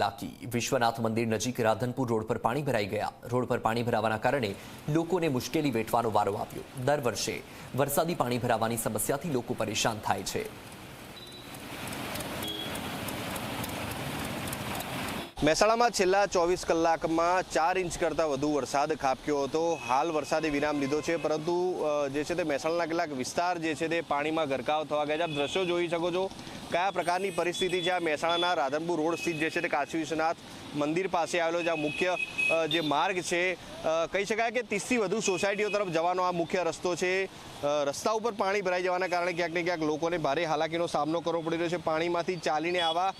હાલાકી વિશ્વનાથ મંદિર નજીક રાધનપુર રોડ પર પાણી ભરાઈ ગયા. રોડ પર પાણી ભરાવાના કારણે લોકોને મુશ્કેલી વેઠવાનો વારો આવ્યો. દર વર્ષે વરસાદી પાણી ભરાવાની સમસ્યાથી લોકો પરેશાન થાય છે. મહેસાણામાં છેલ્લા ચોવીસ કલાકમાં ચાર ઇંચ કરતાં વધુ વરસાદ ખાબક્યો હતો. હાલ વરસાદે વિરામ લીધો છે, પરંતુ જે છે તે મહેસાણાના કેટલાક વિસ્તાર જે છે તે પાણીમાં ગરકાવ થવા ગયા છે. દ્રશ્યો જોઈ શકો છો. કયા પ્રકારની પરિસ્થિતિ છે? આ મહેસાણાના રાધનપુર રોડ સ્થિત જે છે તે કાશી વિશ્વનાથ મંદિર પાસે આવેલો જે આ મુખ્ય જે માર્ગ છે કહી શકાય કે ત્રીસથી વધુ સોસાયટીઓ તરફ જવાનો આ મુખ્ય રસ્તો છે. રસ્તા ઉપર પાણી ભરાઈ જવાના કારણે ક્યાંક ને ક્યાંક લોકોને ભારે હાલાકીનો સામનો કરવો પડી રહ્યો છે. પાણીમાંથી ચાલીને આવા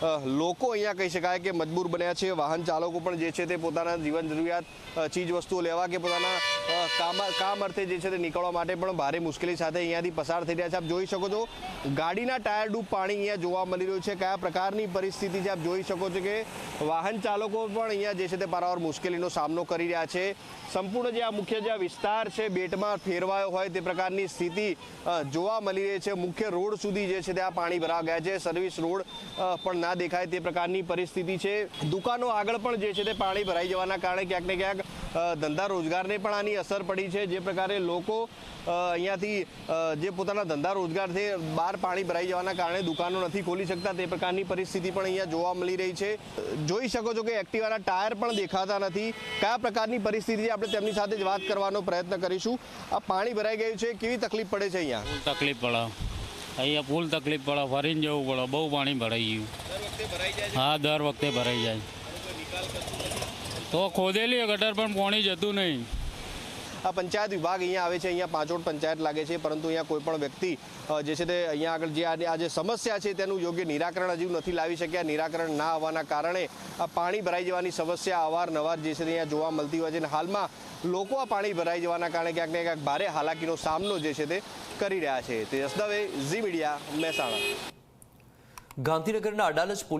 લોકો અહીંયા કહી શકાય કે મજબૂર બન્યા છે. વાહન ચાલકો પણ જે છે તે પોતાના જીવન જરૂરિયાત ચીજવસ્તુઓ ચીજ વસ્તુઓ લેવા કે પોતાના કામ કામ અર્થે જે છે તે નીકળવા માટે પણ ભારે મુશ્કેલી સાથે અહીંયાથી પસાર થઈ રહ્યા છે. આપ જોઈ શકો છો, ગાડીના ટાયર ડૂબ પાણી અહીંયા જોવા મળી રહ્યું છે. કયા પ્રકારની પરિસ્થિતિ છે આપ જોઈ શકો છો કે વાહન ચાલકો પણ અહીંયા જે છે તે પારાવાર મુશ્કેલીનો સામનો કરી રહ્યા છે. સંપૂર્ણ જે આ મુખ્ય જે વિસ્તાર છે, બેટમાં ફેરવાયો હોય તે પ્રકારની સ્થિતિ જોવા મળી રહી છે. મુખ્ય રોડ સુધી જે છે તે આ પાણી ભરા ગયા છે. સર્વિસ રોડ પણ ના દેખાય તે પ્રકારની પરિસ્થિતિ છે. દુકાનો આગળ પણ જે છે તે પાણી ભરાઈ જવાના કારણે ક્યાંક ને ક્યાંક ધંધા રોજગારને પણ આની અસર પડી છે. જે પ્રકારે લોકો અહીંયાથી જે પોતાના ધંધા રોજગારથી બહાર પાણી ભરાઈ જવાના કારણે દુકાનો નથી ખોલી શકતા. તે પ્રકારની પરિસ્થિતિ પણ અહીંયા જોવા મળી રહી છે. જોઈ શકો છો કે એક્ટિવાના ટાયર પણ દેખાતા નથી. કયા પ્રકારની પરિસ્થિતિ આપણે તેમની સાથે જ વાત કરવાનો પ્રયત્ન કરીશું. આ પાણી ભરાઈ ગયું છે. કેવી તકલીફ પડે છે અહીંયા? તકલીફ પડે. અહીંયા ફૂલ તકલીફ પડે. ફરીને જવું પડે. બહુ પાણી ભરાઈ ગયું. હા, દર વખતે ભરાઈ જાય. તો ખોદેલી ગટર પણ પોણી જતું નહીં. આ પંચાયત વિભાગ અહીંયા આવે છે, અહીંયા પાંચોડ પંચાયત લાગે છે, પરંતુ અહીંયા કોઈ પણ વ્યક્તિ જે છે તે અહીંયા આગળ જે આ જે સમસ્યા છે તેનું યોગ્ય નિરાકરણ હજુ નથી લાવી શક્યા. નિરાકરણ ના આવવાના કારણે આ પાણી ભરાઈ જવાની સમસ્યા અવારનવાર જે છે તે અહીંયા જોવા મળતી હોય છે અને હાલમાં લોકો આ પાણી ભરાઈ જવાના કારણે ક્યાંક ને ક્યાંક ભારે હાલાકીનો સામનો જે છે તે કરી રહ્યા છે. તે દવે ઝી મીડિયા મહેસાણા. ગાંધીનગરના અડાલજ